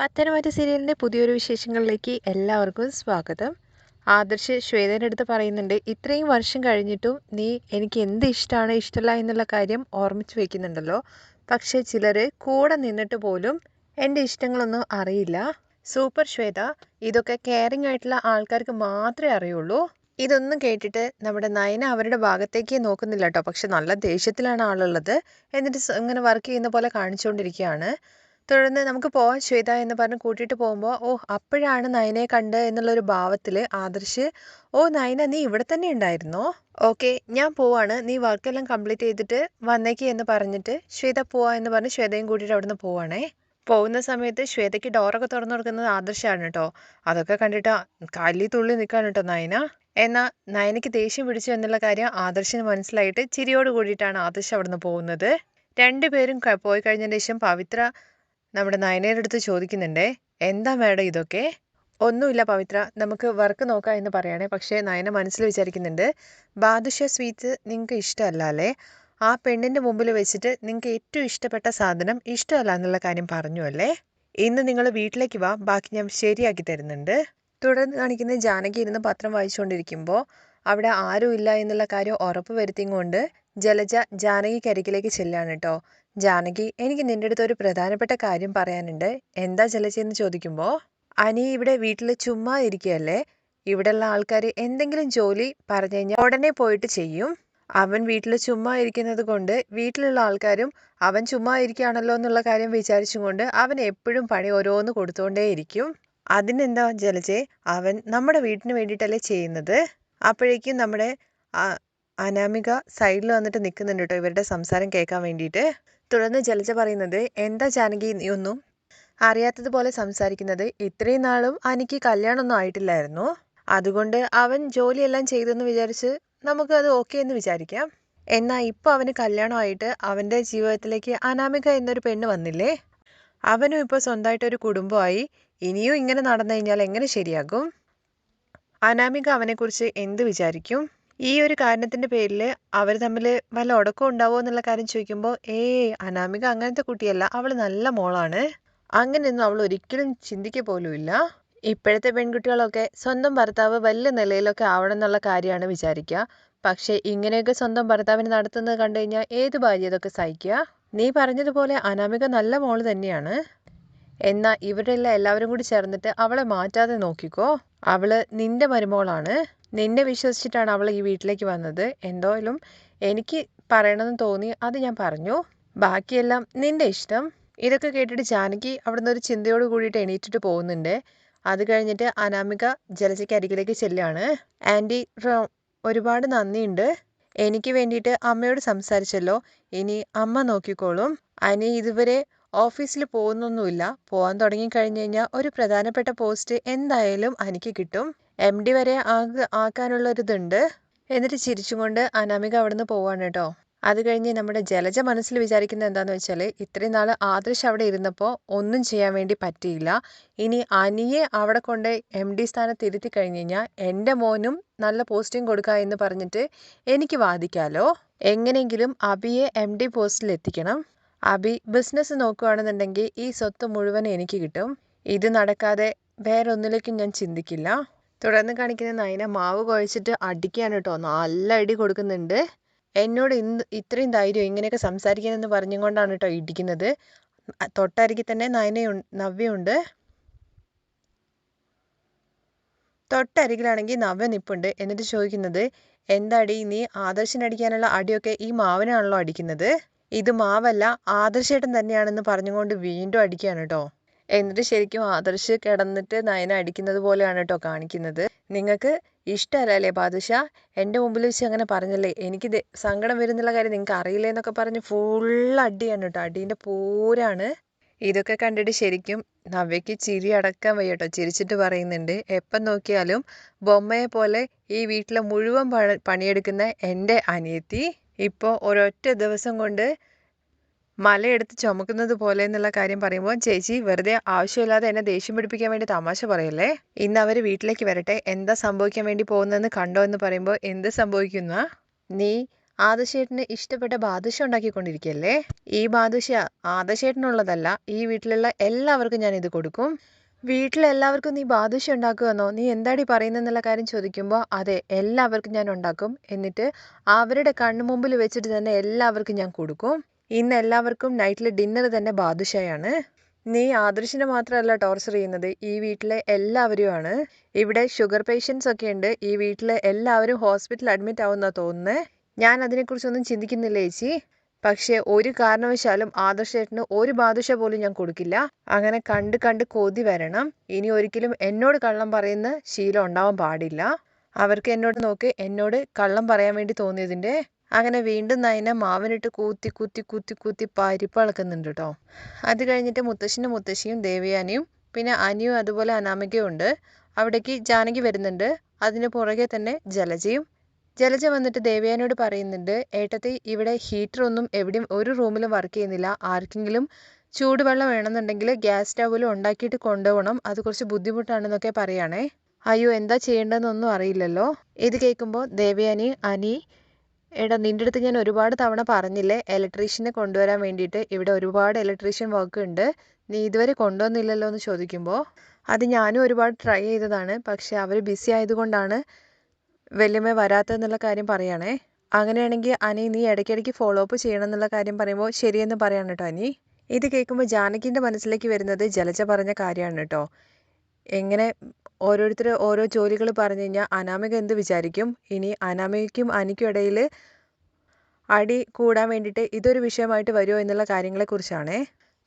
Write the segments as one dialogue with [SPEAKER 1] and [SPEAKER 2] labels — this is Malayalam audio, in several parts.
[SPEAKER 1] പത്തനംതിട്ട സീരിയലിന്റെ പുതിയൊരു വിശേഷങ്ങളിലേക്ക് എല്ലാവർക്കും സ്വാഗതം. ആദർശ് ശ്വേതന്റെ അടുത്ത് പറയുന്നുണ്ട് ഇത്രയും വർഷം കഴിഞ്ഞിട്ടും നീ എനിക്ക് എന്ത് ഇഷ്ടമാണ് ഇഷ്ടമല്ല എന്നുള്ള കാര്യം ഓർമ്മിച്ച് വെക്കുന്നുണ്ടല്ലോ. പക്ഷേ ചിലർ കൂടെ നിന്നിട്ട് പോലും എന്റെ ഇഷ്ടങ്ങളൊന്നും അറിയില്ല. സൂപ്പർ ശ്വേത ഇതൊക്കെ കെയറിങ് ആയിട്ടുള്ള ആൾക്കാർക്ക് മാത്രമേ അറിയുള്ളൂ. ഇതൊന്നും കേട്ടിട്ട് നമ്മുടെ നയന അവരുടെ ഭാഗത്തേക്ക് നോക്കുന്നില്ല കേട്ടോ പക്ഷെ നല്ല ദേഷ്യത്തിലാണ് ആളുള്ളത്. എന്നിട്ട് ഇങ്ങനെ വർക്ക് ചെയ്യുന്ന പോലെ കാണിച്ചുകൊണ്ടിരിക്കുകയാണ് തുടർന്ന് നമുക്ക് പോവാം ശ്വേത എന്ന് പറഞ്ഞ് കൂട്ടിയിട്ട് പോകുമ്പോൾ ഓ അപ്പോഴാണ് നയനെ കണ്ട് എന്നുള്ളൊരു ഭാവത്തിൽ ആദർശ് ഓ നയന നീ ഇവിടെ തന്നെ ഉണ്ടായിരുന്നോ? ഓക്കെ ഞാൻ പോവാണ്. നീ വർക്കെല്ലാം കംപ്ലീറ്റ് ചെയ്തിട്ട് വന്നേക്ക് എന്ന് പറഞ്ഞിട്ട് ശ്വേത പോവാ എന്ന് പറഞ്ഞ് ശ്വേതയും കൂട്ടിയിട്ട് അവിടുന്ന് പോവാണേ. പോകുന്ന സമയത്ത് ശ്വേതയ്ക്ക് ഡോറൊക്കെ തുറന്നു കൊടുക്കുന്നത് ആദർശാണ് കേട്ടോ അതൊക്കെ കണ്ടിട്ട് കല്ലി തുള്ളി നിൽക്കാണ് കേട്ടോ നയന. എന്നാൽ നയനയ്ക്ക് ദേഷ്യം പിടിച്ചു എന്നുള്ള കാര്യം ആദർശിന് മനസ്സിലായിട്ട് ചിരിയോട് കൂടിയിട്ടാണ് ആദർശ് അവിടുന്ന് പോകുന്നത്. രണ്ടുപേരും പോയി കഴിഞ്ഞതിന് ശേഷം പവിത്ര നമ്മുടെ നയനയുടെ അടുത്ത് ചോദിക്കുന്നുണ്ടേ എന്താ മേഡം ഇതൊക്കെ? ഒന്നുമില്ല പവിത്ര നമുക്ക് വർക്ക് നോക്കാം എന്ന് പറയണേ. പക്ഷേ നയന മനസ്സിൽ വിചാരിക്കുന്നുണ്ട് ബാദുഷ സ്വീറ്റ്സ് നിങ്ങൾക്ക് ഇഷ്ടമല്ല അല്ലേ? ആ പെണ്ണിന്റെ മുമ്പിൽ വെച്ചിട്ട് നിങ്ങൾക്ക് ഏറ്റവും ഇഷ്ടപ്പെട്ട സാധനം ഇഷ്ടമല്ല എന്നുള്ള കാര്യം പറഞ്ഞു അല്ലേ? ഇന്ന് നിങ്ങൾ വീട്ടിലേക്ക് വാ ബാക്കി ഞാൻ ശരിയാക്കി തരുന്നുണ്ട്. തുടർന്ന് കാണിക്കുന്ന ജാനകി ഇരുന്ന് പത്രം വായിച്ചുകൊണ്ടിരിക്കുമ്പോൾ അവിടെ ആരും ഇല്ല എന്നുള്ള കാര്യം ഉറപ്പ് വരുത്തിയും കൊണ്ട് ജലജ ജാനകിക്ക് അരികിലേക്ക് ചെല്ലാണ് കേട്ടോ ജാനകി എനിക്ക് നിന്റെ അടുത്ത് ഒരു പ്രധാനപ്പെട്ട കാര്യം പറയാനുണ്ട്. എന്താ ജലജ എന്ന് ചോദിക്കുമ്പോൾ അനി ഇവിടെ വീട്ടിൽ ചുമ്മാ ഇരിക്കുകയല്ലേ ഇവിടെയുള്ള ആൾക്കാർ എന്തെങ്കിലും ജോലി പറഞ്ഞു കഴിഞ്ഞാൽ ഉടനെ പോയിട്ട് ചെയ്യും. അവൻ വീട്ടിൽ ചുമ്മാ ഇരിക്കുന്നത് കൊണ്ട് വീട്ടിലുള്ള ആൾക്കാരും അവൻ ചുമ്മാ ഇരിക്കുകയാണല്ലോ എന്നുള്ള കാര്യം വിചാരിച്ചും കൊണ്ട് അവൻ എപ്പോഴും പണി ഓരോന്ന് കൊടുത്തുകൊണ്ടേയിരിക്കും അതിനെന്താ ജലജെ അവൻ നമ്മുടെ വീട്ടിന് വേണ്ടിയിട്ടല്ലേ ചെയ്യുന്നത്? അപ്പോഴേക്കും നമ്മുടെ അനാമിക സൈഡിൽ വന്നിട്ട് നിൽക്കുന്നുണ്ട് കേട്ടോ ഇവരുടെ സംസാരം കേൾക്കാൻ വേണ്ടിയിട്ട്. തുടർന്ന് ജലജ പറയുന്നത് എന്താ ജാനകി ഒന്നും അറിയാത്തതുപോലെ സംസാരിക്കുന്നത്? ഇത്രയും നാളും അനിക്ക് കല്യാണമൊന്നും ആയിട്ടില്ലായിരുന്നു. അതുകൊണ്ട് അവൻ ജോലിയെല്ലാം ചെയ്തെന്ന് വിചാരിച്ച് നമുക്ക് അത് ഓക്കെ എന്ന് വിചാരിക്കാം. എന്നാൽ ഇപ്പോൾ അവന് കല്യാണമായിട്ട് അവന്റെ ജീവിതത്തിലേക്ക് അനാമിക എന്നൊരു പെണ്ണ് വന്നില്ലേ? അവനും ഇപ്പോൾ സ്വന്തമായിട്ടൊരു കുടുംബമായി. ഇനിയും ഇങ്ങനെ നടന്നു കഴിഞ്ഞാൽ എങ്ങനെ ശരിയാകും? അനാമിക അവനെക്കുറിച്ച് എന്ത് വിചാരിക്കും? ഈ ഒരു കാരണത്തിന്റെ പേരിൽ അവർ തമ്മിൽ വല്ല ഉടക്കം ഉണ്ടാവോ എന്നുള്ള കാര്യം ചോദിക്കുമ്പോൾ ഏയ് അനാമിക അങ്ങനത്തെ കുട്ടിയല്ല. അവൾ നല്ല മോളാണ്. അങ്ങനെയൊന്നും അവൾ ഒരിക്കലും ചിന്തിക്കുക പോലുമില്ല ഇപ്പോഴത്തെ പെൺകുട്ടികളൊക്കെ സ്വന്തം ഭർത്താവ് വലിയ നിലയിലൊക്കെ ആവണം എന്നുള്ള കാര്യമാണ് വിചാരിക്കുക പക്ഷേ ഇങ്ങനെയൊക്കെ സ്വന്തം ഭർത്താവിന് നടത്തുന്നത് കണ്ടു കഴിഞ്ഞാൽ ഏത് ഭാര്യ ഇതൊക്കെ സഹിക്കുക നീ പറഞ്ഞതുപോലെ അനാമിക നല്ല മോൾ തന്നെയാണ്. എന്നാൽ ഇവരെല്ലാം എല്ലാവരും കൂടി ചേർന്നിട്ട് അവളെ മാറ്റാതെ നോക്കിക്കോ. അവൾ നിന്റെ മരുമോളാണ്. നിന്നെ വിശ്വസിച്ചിട്ടാണ് അവൾ ഈ വീട്ടിലേക്ക് വന്നത്. എന്തായാലും എനിക്ക് പറയണമെന്ന് തോന്നി അത് ഞാൻ പറഞ്ഞു. ബാക്കിയെല്ലാം നിന്റെ ഇഷ്ടം. ഇതൊക്കെ കേട്ടിട്ട് ജാനകി അവിടുന്ന് ഒരു ചിന്തയോട് കൂടിയിട്ട് എണീറ്റിട്ട് പോകുന്നുണ്ട്. അത് കഴിഞ്ഞിട്ട് അനാമിക ജലജയ്ക്ക് അരികിലേക്ക് ചെല്ലുകയാണ് ആന്റി ഒരുപാട് നന്ദിയുണ്ട്. എനിക്ക് വേണ്ടിയിട്ട് അമ്മയോട് സംസാരിച്ചല്ലോ. ഇനി അമ്മ നോക്കിക്കോളും. അനി ഇതുവരെ ഓഫീസിൽ പോകുന്നൊന്നുമില്ല. പോകാൻ തുടങ്ങിക്കഴിഞ്ഞ് കഴിഞ്ഞാൽ ഒരു പ്രധാനപ്പെട്ട പോസ്റ്റ് എന്തായാലും അനിക്ക് കിട്ടും. എം ഡി വരെ ആക ആക്കാനുള്ള ഒരു ഇതുണ്ട് എന്നിട്ട് ചിരിച്ചുകൊണ്ട് അനാമിക അവിടുന്ന് പോവാണ് കേട്ടോ. അത് കഴിഞ്ഞ് നമ്മുടെ ജലജ മനസ്സിൽ വിചാരിക്കുന്നത് എന്താണെന്ന് വെച്ചാൽ ഇത്രയും നാൾ ആദർശ് അവിടെ ഇരുന്നപ്പോൾ ഒന്നും ചെയ്യാൻ വേണ്ടി പറ്റിയില്ല. ഇനി അനിയെ അവിടെ കൊണ്ട് എം ഡി സ്ഥാനത്ത് ഇരുത്തി കഴിഞ്ഞ് കഴിഞ്ഞാൽ എന്റെ മോനും നല്ല പോസ്റ്റിംഗ് കൊടുക്കുക എന്ന് പറഞ്ഞിട്ട് എനിക്ക് വാദിക്കാലോ. എങ്ങനെയെങ്കിലും അബിയെ എം ഡി പോസ്റ്റിൽ എത്തിക്കണം അബി ബിസിനസ് നോക്കുകയാണെന്നുണ്ടെങ്കിൽ ഈ സ്വത്ത് മുഴുവൻ എനിക്ക് കിട്ടും. ഇത് നടക്കാതെ വേറെ ഒന്നിലേക്കും ഞാൻ ചിന്തിക്കില്ല. തുടർന്ന് കാണിക്കുന്ന നയന മാവ് കുഴച്ചിട്ട് അടിക്കുകയാണ് കേട്ടോ. നല്ല അടി കൊടുക്കുന്നുണ്ട്. എന്നോട് ഇന്ന് ഇത്രയും ധൈര്യം ഇങ്ങനെയൊക്കെ സംസാരിക്കാനെന്ന് പറഞ്ഞും കൊണ്ടാണ് കേട്ടോ ഇടിക്കുന്നത്. തൊട്ടരികിൽ തന്നെ നയനയു നവ്യയുണ്ട്. തൊട്ടരികിലാണെങ്കിൽ നവ്യ നിപ്പുണ്ട്. എന്നിട്ട് ചോദിക്കുന്നത് എന്താടി നീ ആദർശിനടിക്കാനുള്ള അടിയൊക്കെ ഈ മാവിനാണല്ലോ അടിക്കുന്നത്? ഇത് മാവല്ല ആദർശേട്ടൻ തന്നെയാണെന്ന് പറഞ്ഞുകൊണ്ട് വീണ്ടും അടിക്കുകയാണ് കേട്ടോ എന്നിട്ട് ശരിക്കും ആദർശ് കിടന്നിട്ട് നയന അടിക്കുന്നത് പോലെയാണ് കേട്ടോ കാണിക്കുന്നത്. നിങ്ങൾക്ക് ഇഷ്ടമല്ലേ ബാദുഷ എന്റെ മുമ്പിൽ വെച്ച് അങ്ങനെ പറഞ്ഞല്ലേ? എനിക്ക് സങ്കടം വരുന്നുള്ള കാര്യം നിങ്ങൾക്ക് അറിയില്ലേ എന്നൊക്കെ പറഞ്ഞ് ഫുൾ അടിയാണ് കേട്ടോ അടീന്റെ പൂരാണ്. ഇതൊക്കെ കണ്ടിട്ട് ശരിക്കും നവ്യയ്ക്ക് ചിരി അടക്കാൻ വയ്യ കേട്ടോ ചിരിച്ചിട്ട് പറയുന്നുണ്ട് എപ്പം നോക്കിയാലും ബൊമ്മയെ പോലെ ഈ വീട്ടിലെ മുഴുവൻ പണ പണിയെടുക്കുന്ന എന്റെ അനിയത്തി ഇപ്പോൾ ഒരൊറ്റ ദിവസം കൊണ്ട് മലയെടുത്ത് ചുമക്കുന്നത് പോലെ എന്നുള്ള കാര്യം പറയുമ്പോൾ ചേച്ചി വെറുതെ ആവശ്യമില്ലാതെ എന്നെ ദേഷ്യം പിടിപ്പിക്കാൻ വേണ്ടി തമാശ പറയല്ലേ? ഇന്ന് അവർ വീട്ടിലേക്ക് വരട്ടെ. എന്താ സംഭവിക്കാൻ വേണ്ടി പോകുന്നതെന്ന് കണ്ടോ എന്ന് പറയുമ്പോൾ എന്ത് സംഭവിക്കുന്ന നീ ആദശേട്ടന് ഇഷ്ടപ്പെട്ട ബാദുഷ ഉണ്ടാക്കിക്കൊണ്ടിരിക്കുകയല്ലേ ഈ ബാദുഷ ആദശേട്ടനുള്ളതല്ല ഈ വീട്ടിലുള്ള എല്ലാവർക്കും ഞാൻ ഇത് കൊടുക്കും. വീട്ടിലെല്ലാവർക്കും നീ ബാദുഷ ഉണ്ടാക്കുമെന്നോ നീ എന്താടി പറയുന്നെന്നുള്ള കാര്യം ചോദിക്കുമ്പോൾ അതെ എല്ലാവർക്കും ഞാൻ ഉണ്ടാക്കും. എന്നിട്ട് അവരുടെ കണ്ണു മുമ്പിൽ വെച്ചിട്ട് തന്നെ എല്ലാവർക്കും ഞാൻ കൊടുക്കും. ഇന്ന് എല്ലാവർക്കും നൈറ്റിൽ ഡിന്നർ തന്നെ ബാദുഷയാണ് നീ ആദർശിനെ മാത്രമല്ല ടോർച്ചർ ചെയ്യുന്നത് ഈ വീട്ടിലെ എല്ലാവരുമാണ്. ഇവിടെ ഷുഗർ പേഷ്യൻസ് ഒക്കെ ഉണ്ട്. ഈ വീട്ടിലെ എല്ലാവരും ഹോസ്പിറ്റലിൽ അഡ്മിറ്റ് ആവുന്ന തോന്നുന്നത് ഞാൻ അതിനെക്കുറിച്ചൊന്നും ചിന്തിക്കുന്നില്ല ചേച്ചി? പക്ഷേ ഒരു കാരണവശാലും ആദർശേട്ടന് ഒരു ബാദുഷ പോലും ഞാൻ കൊടുക്കില്ല. അങ്ങനെ കണ്ട് കണ്ട് കൊതി വരണം. ഇനി ഒരിക്കലും എന്നോട് കള്ളം പറയുന്ന ശീലം ഉണ്ടാവാൻ പാടില്ല. അവർക്ക് എന്നോട് നോക്കി എന്നോട് കള്ളം പറയാൻ വേണ്ടി തോന്നിയതിന്റെ. അങ്ങനെ വീണ്ടും നയന മാവിനിട്ട് കൂത്തി കുത്തി കുത്തി കുത്തി പരിപ്പളക്കുന്നുണ്ട് കേട്ടോ. അത് കഴിഞ്ഞിട്ട് മുത്തശ്ശനും മുത്തശ്ശിയും ദേവയാനിയും പിന്നെ അനിയും അതുപോലെ അനാമികയും ഉണ്ട്. അവിടേക്ക് ജാനകി വരുന്നുണ്ട്. അതിന് പുറകെ തന്നെ ജലജയും ജലജ വന്നിട്ട് ദേവയാനിയോട് പറയുന്നുണ്ട് ഏട്ടത്തി ഇവിടെ ഹീറ്റർ ഒന്നും എവിടെയും ഒരു റൂമിലും വർക്ക് ചെയ്യുന്നില്ല. ആർക്കെങ്കിലും ചൂടുവെള്ളം വേണമെന്നുണ്ടെങ്കിൽ ഗ്യാസ് സ്റ്റൗവിൽ ഉണ്ടാക്കിയിട്ട് കൊണ്ടുപോകണം. അത് കുറച്ച് ബുദ്ധിമുട്ടാണെന്നൊക്കെ പറയുകയാണേ അയ്യോ എന്താ ചെയ്യേണ്ടതെന്നൊന്നും അറിയില്ലല്ലോ. ഇത് കേൾക്കുമ്പോൾ ദേവയാനി അനി എടാ നിന്റെ അടുത്ത് ഞാൻ ഒരുപാട് തവണ പറഞ്ഞില്ലേ ഇലക്ട്രീഷ്യനെ കൊണ്ടുവരാൻ വേണ്ടിയിട്ട്. ഇവിടെ ഒരുപാട് ഇലക്ട്രീഷ്യൻ വർക്ക് ഉണ്ട്. നീ ഇതുവരെ കൊണ്ടുവന്നില്ലല്ലോ എന്ന് ചോദിക്കുമ്പോൾ അത് ഞാനും ഒരുപാട് ട്രൈ ചെയ്തതാണ്. പക്ഷെ അവർ ബിസി ആയതുകൊണ്ടാണ് വല്യമ്മ വരാത്തതെന്നുള്ള കാര്യം പറയണേ. അങ്ങനെയാണെങ്കിൽ അനി നീ ഇടയ്ക്കിടയ്ക്ക് ഫോളോ അപ്പ് ചെയ്യണം എന്നുള്ള കാര്യം പറയുമ്പോൾ ശരിയെന്ന് പറയാണ് കേട്ടോ അനി. ഇത് കേൾക്കുമ്പോൾ ജാനകിന്റെ മനസ്സിലേക്ക് വരുന്നത് ജലജ പറഞ്ഞ കാര്യമാണ് കേട്ടോ എങ്ങനെ ഓരോരുത്തർ ഓരോ ജോലികൾ പറഞ്ഞു കഴിഞ്ഞാൽ അനാമിക എന്ത് വിചാരിക്കും? ഇനി അനാമികയ്ക്കും അനിക്കും ഇടയിൽ അടി കൂടാൻ വേണ്ടിയിട്ട് ഇതൊരു വിഷയമായിട്ട് വരുമോ എന്നുള്ള കാര്യങ്ങളെക്കുറിച്ചാണേ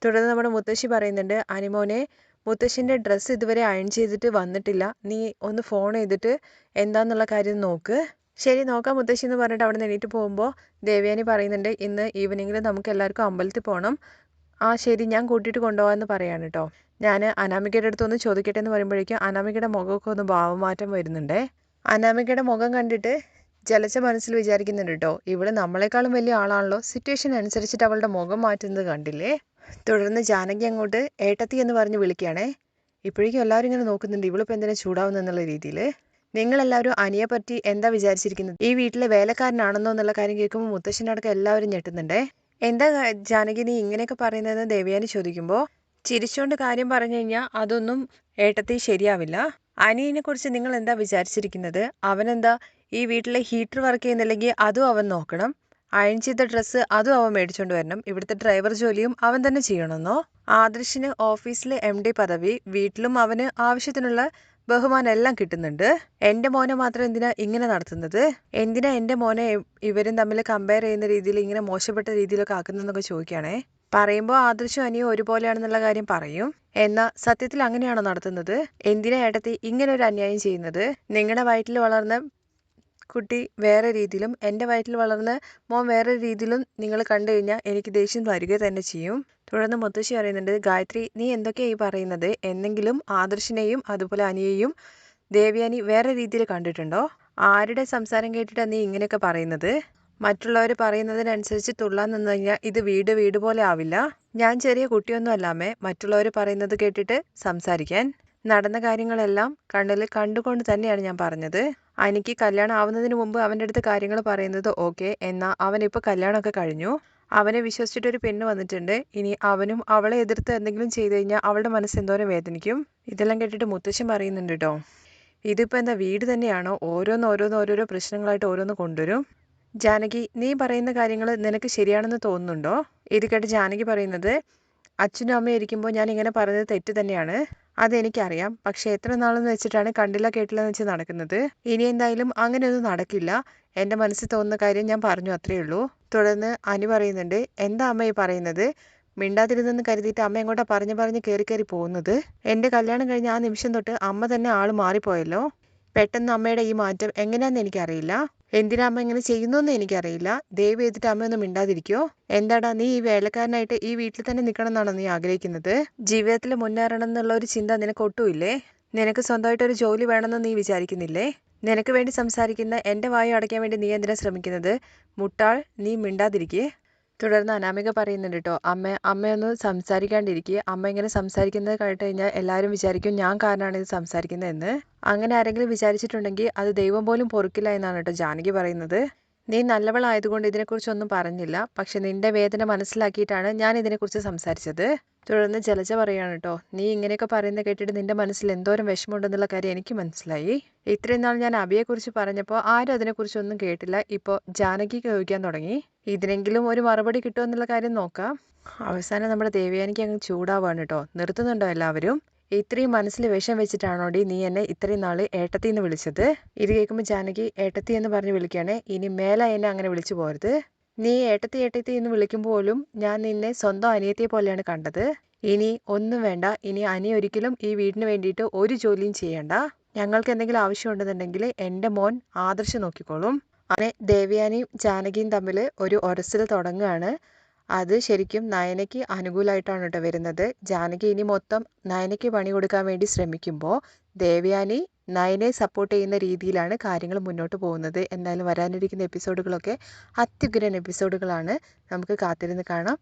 [SPEAKER 1] തുടർന്ന് നമ്മുടെ മുത്തശ്ശി പറയുന്നുണ്ട് അനിമോനെ മുത്തശ്ശിന്റെ ഡ്രസ്സ് ഇതുവരെ അയൺ ചെയ്തിട്ട് വന്നിട്ടില്ല. നീ ഒന്ന് ഫോൺ ചെയ്തിട്ട് എന്താന്നുള്ള കാര്യം നോക്ക്. ശരി നോക്കാം മുത്തശ്ശി എന്ന് പറഞ്ഞിട്ട് അവിടെ നിന്ന് എണീറ്റ് പോകുമ്പോൾ ദേവയാനി പറയുന്നുണ്ട് ഇന്ന് ഈവനിങ്ങിൽ നമുക്ക് എല്ലാവർക്കും അമ്പലത്തിൽ പോകണം ആ ശരി ഞാൻ കൂട്ടിയിട്ട് കൊണ്ടുപോകാമെന്ന് പറയാണ് കേട്ടോ ഞാൻ അനാമികയുടെ അടുത്തൊന്ന് ചോദിക്കട്ടെ എന്ന് പറയുമ്പോഴേക്കും അനാമികയുടെ മുഖമൊക്കെ ഒന്ന് ഭാവമാറ്റം വരുന്നുണ്ടേ. അനാമികയുടെ മുഖം കണ്ടിട്ട് ജലജ മനസ്സിൽ വിചാരിക്കുന്നുണ്ട് കേട്ടോ ഇവിടെ നമ്മളെക്കാളും വലിയ ആളാണല്ലോ. സിറ്റുവേഷൻ അനുസരിച്ചിട്ട് അവളുടെ മുഖം മാറ്റുന്നത് കണ്ടില്ലേ? തുടർന്ന് ജാനകി അങ്ങോട്ട് ഏട്ടത്തി എന്ന് പറഞ്ഞ് വിളിക്കുകയാണേ. ഇപ്പോഴേക്കും എല്ലാവരും ഇങ്ങനെ നോക്കുന്നുണ്ട്. ഇവളിപ്പോൾ എന്തിനാ ചൂടാവുന്ന എന്നുള്ള രീതിയിൽ നിങ്ങളെല്ലാവരും അനിയെ പറ്റി എന്താ വിചാരിച്ചിരിക്കുന്നത്? ഈ വീട്ടിലെ വേലക്കാരനാണെന്നോ എന്നുള്ള കാര്യം കേൾക്കുമ്പോൾ മുത്തശ്ശന്റെ അടക്കം എല്ലാവരും ഞെട്ടുന്നുണ്ടേ. എന്താ ജാനകി നീ ഇങ്ങനെയൊക്കെ പറയുന്നതെന്ന് ദേവയാനി ചോദിക്കുമ്പോൾ ചിരിച്ചുകൊണ്ട് കാര്യം പറഞ്ഞു കഴിഞ്ഞാൽ അതൊന്നും ഏട്ടത്തി ശരിയാവില്ല. അനിയനെ കുറിച്ച് നിങ്ങൾ എന്താ വിചാരിച്ചിരിക്കുന്നത്? അവനെന്താ ഈ വീട്ടിലെ ഹീറ്റർ വർക്ക് ചെയ്യുന്നില്ലെങ്കിൽ അതും അവൻ നോക്കണം? അയൺ ചെയ്ത ഡ്രസ്സ് അതും അവൻ മേടിച്ചോണ്ട് വരണം. ഇവിടുത്തെ ഡ്രൈവർ ജോലിയും അവൻ തന്നെ ചെയ്യണമെന്നോ? ആദർശിന് ഓഫീസിലെ എം ഡി പദവി വീട്ടിലും അവന് ആവശ്യത്തിനുള്ള ബഹുമാനം എല്ലാം കിട്ടുന്നുണ്ട്. എന്റെ മോനെ മാത്രം എന്തിനാ ഇങ്ങനെ നടത്തുന്നത്? എന്തിനാ എന്റെ മോനെ ഇവരും തമ്മിൽ കമ്പയർ ചെയ്യുന്ന രീതിയിൽ ഇങ്ങനെ മോശപ്പെട്ട രീതിയിലൊക്കെ ആക്കുന്നതെന്നൊക്കെ ചോദിക്കുകയാണേ. പറയുമ്പോൾ ആദർശം അനിയും ഒരുപോലെയാണെന്നുള്ള കാര്യം പറയും. എന്നാൽ സത്യത്തിൽ അങ്ങനെയാണോ നടത്തുന്നത്? എന്തിനാ ഏട്ടത്തി ഇങ്ങനെ ഒരു അന്യായം ചെയ്യുന്നത്? നിങ്ങളുടെ വയറ്റിൽ വളർന്ന കുട്ടി വേറെ രീതിയിലും എന്റെ വയറ്റിൽ വളർന്ന മോൻ വേറെ രീതിയിലും നിങ്ങൾ കണ്ടു കഴിഞ്ഞാൽ എനിക്ക് ദേഷ്യം വരിക തന്നെ ചെയ്യും. തുടർന്ന് മുത്തശ്ശി പറയുന്നുണ്ട് ഗായത്രി നീ എന്തൊക്കെയാണ് ഈ പറയുന്നത്? എന്നെങ്കിലും ആദർശിനെയും അതുപോലെ അനിയെയും ദേവയാനി വേറെ രീതിയിൽ കണ്ടിട്ടുണ്ടോ? ആരുടെ സംസാരം കേട്ടിട്ടാണ് നീ ഇങ്ങനെയൊക്കെ പറയുന്നത്? മറ്റുള്ളവർ പറയുന്നതിനനുസരിച്ച് തുള്ളാൻ നിന്ന് കഴിഞ്ഞാൽ ഇത് വീട് വീട് പോലെ ആവില്ല. ഞാൻ ചെറിയ കുട്ടിയൊന്നും അല്ലാമേ മറ്റുള്ളവർ പറയുന്നത് കേട്ടിട്ട് സംസാരിക്കാൻ. നടന്ന കാര്യങ്ങളെല്ലാം കണ്ണിൽ കണ്ടുകൊണ്ട് തന്നെയാണ് ഞാൻ പറഞ്ഞത്. അനിക്ക് കല്യാണം ആവുന്നതിന് മുമ്പ് അവന്റെ അടുത്ത് കാര്യങ്ങൾ പറയുന്നത് ഓക്കെ എന്നാൽ അവനിപ്പോൾ കല്യാണമൊക്കെ കഴിഞ്ഞു. അവനെ വിശ്വസിച്ചിട്ടൊരു പെണ്ണ് വന്നിട്ടുണ്ട്. ഇനി അവനും അവളെ എതിർത്ത് എന്തെങ്കിലും ചെയ്തു കഴിഞ്ഞാൽ അവളുടെ മനസ്സ് എന്തോരം വേദനിക്കും. ഇതെല്ലാം കേട്ടിട്ട് മുത്തശ്ശൻ പറയുന്നുണ്ട് കേട്ടോ ഇതിപ്പോൾ എന്താ വീട് തന്നെയാണോ? ഓരോന്ന് ഓരോന്ന് ഓരോരോ പ്രശ്നങ്ങളായിട്ട് ഓരോന്ന് കൊണ്ടുവരും. ജാനകി നീ പറയുന്ന കാര്യങ്ങൾ നിനക്ക് ശരിയാണെന്ന് തോന്നുന്നുണ്ടോ? ഇത് കേട്ട് ജാനകി പറയുന്നത് അച്ഛനും അമ്മയും ഇരിക്കുമ്പോൾ ഞാൻ ഇങ്ങനെ പറഞ്ഞത് തെറ്റ് തന്നെയാണ്. അതെനിക്കറിയാം പക്ഷെ എത്ര നാളെന്ന് വെച്ചിട്ടാണ് കണ്ടില്ല കേട്ടില്ല എന്ന് വെച്ച് നടക്കുന്നത്? ഇനി എന്തായാലും അങ്ങനെയൊന്നും നടക്കില്ല. എന്റെ മനസ്സിൽ തോന്നുന്ന കാര്യം ഞാൻ പറഞ്ഞു അത്രയേ ഉള്ളൂ. തുടർന്ന് അനു പറയുന്നുണ്ട് എന്താ അമ്മ ഈ പറയുന്നത്? മിണ്ടാതിരുന്നെന്ന് കരുതിയിട്ട് അമ്മ എങ്ങോട്ടാ പറഞ്ഞു പറഞ്ഞ് കയറി കയറി പോകുന്നത്? എന്റെ കല്യാണം കഴിഞ്ഞ ആ നിമിഷം തൊട്ട് അമ്മ തന്നെ ആൾ മാറിപ്പോയല്ലോ? പെട്ടെന്ന് അമ്മയുടെ ഈ മാറ്റം എങ്ങനെയാന്ന് എനിക്കറിയില്ല. എന്തിനാ അമ്മ ഇങ്ങനെ ചെയ്യുന്നതെന്ന് എനിക്കറിയില്ല. ദയവ് ചെയ്തിട്ട് അമ്മ ഒന്നും മിണ്ടാതിരിക്കോ. എന്താടാ നീ ഈ വേലക്കാരനായിട്ട് ഈ വീട്ടിൽ തന്നെ നിൽക്കണം എന്നാണോ നീ ആഗ്രഹിക്കുന്നത്? ജീവിതത്തിൽ മുന്നേറണം എന്നുള്ള ഒരു ചിന്ത നിനക്ക് ഒട്ടുമില്ലേ? നിനക്ക് സ്വന്തമായിട്ട് ഒരു ജോലി വേണമെന്ന് നീ വിചാരിക്കുന്നില്ലേ? നിനക്ക് വേണ്ടി സംസാരിക്കുന്ന എന്റെ വായു അടയ്ക്കാൻ വേണ്ടി നീ എന്തിനാ ശ്രമിക്കുന്നത്? മുട്ടാൾ നീ മിണ്ടാതിരിക്കേ. തുടർന്ന് അനാമിക പറയുന്നുണ്ട് കേട്ടോ അമ്മ അമ്മയൊന്ന് സംസാരിക്കാണ്ടിരിക്കുക അമ്മ ഇങ്ങനെ സംസാരിക്കുന്നത് കേട്ട് കഴിഞ്ഞാൽ എല്ലാവരും വിചാരിക്കും ഞാൻ കാരണമാണ് ഇത് സംസാരിക്കുന്നതെന്ന്. അങ്ങനെ ആരെങ്കിലും വിചാരിച്ചിട്ടുണ്ടെങ്കിൽ അത് ദൈവം പോലും പൊറുക്കില്ല എന്നാണ് കേട്ടോ ജാനകി പറയുന്നത്. നീ നല്ലവളായതുകൊണ്ട് ഇതിനെക്കുറിച്ചൊന്നും പറഞ്ഞില്ല. പക്ഷെ നിന്റെ വേദന മനസ്സിലാക്കിയിട്ടാണ് ഞാൻ ഇതിനെക്കുറിച്ച് സംസാരിച്ചത്. തുടർന്ന് ജലജ പറയാണ് കേട്ടോ നീ ഇങ്ങനെയൊക്കെ പറയുന്നത് കേട്ടിട്ട് നിന്റെ മനസ്സിൽ എന്തോരം വിഷമമുണ്ടെന്നുള്ള കാര്യം എനിക്ക് മനസ്സിലായി. ഇത്രയും നാൾ ഞാൻ അബിയെക്കുറിച്ച് പറഞ്ഞപ്പോൾ ആരും അതിനെക്കുറിച്ചൊന്നും കേട്ടില്ല. ഇപ്പോൾ ജാനകി ചോദിക്കാൻ തുടങ്ങി. ഇതിനെങ്കിലും ഒരു മറുപടി കിട്ടുമോ എന്നുള്ള കാര്യം നോക്കാം. അവസാനം നമ്മുടെ ദേവയാനിക്ക് അങ്ങ് ചൂടാവാണ് കേട്ടോ നിർത്തുന്നുണ്ടോ എല്ലാവരും? ഇത്രയും മനസ്സിൽ വിഷം വെച്ചിട്ടാണോടി നീ എന്നെ ഇത്രയും നാൾ ഏട്ടത്തി എന്ന് വിളിച്ചത്? ഇത് കേൾക്കുമ്പോൾ ജാനകി ഏട്ടത്തി എന്ന് പറഞ്ഞ് വിളിക്കുകയാണെ. ഇനി മേലെ എന്നെ അങ്ങനെ വിളിച്ചു പോരുത് നീ ഏട്ടത്തി ഏട്ടത്തി എന്ന് വിളിക്കുമ്പോൾ ഞാൻ നിന്നെ സ്വന്തം അനിയത്തിയെ പോലെയാണ് കണ്ടത്. ഇനി ഒന്നും വേണ്ട. ഇനി അനി ഒരിക്കലും ഈ വീടിന് വേണ്ടിയിട്ട് ഒരു ജോലിയും ചെയ്യണ്ട. ഞങ്ങൾക്ക് എന്തെങ്കിലും ആവശ്യമുണ്ടെന്നുണ്ടെങ്കിൽ എന്റെ മോൻ ആദർശ് നോക്കിക്കോളും. അങ്ങനെ ദേവയാനിയും ജാനകിയും തമ്മിൽ ഒരു ഒരസിൽ തുടങ്ങുകയാണ്. അത് ശരിക്കും നയനയ്ക്ക് അനുകൂലമായിട്ടാണ് കേട്ടോ വരുന്നത്. ജാനകി ഇനി മൊത്തം നയനയ്ക്ക് പണി കൊടുക്കാൻ വേണ്ടി ശ്രമിക്കുമ്പോൾ ദേവയാനി നയനെ സപ്പോർട്ട് ചെയ്യുന്ന രീതിയിലാണ് കാര്യങ്ങൾ മുന്നോട്ട് പോകുന്നത്. എന്തായാലും വരാനിരിക്കുന്ന എപ്പിസോഡുകളൊക്കെ അത്യുഗ്രൻ എപ്പിസോഡുകളാണ് നമുക്ക് കാത്തിരുന്ന് കാണാം.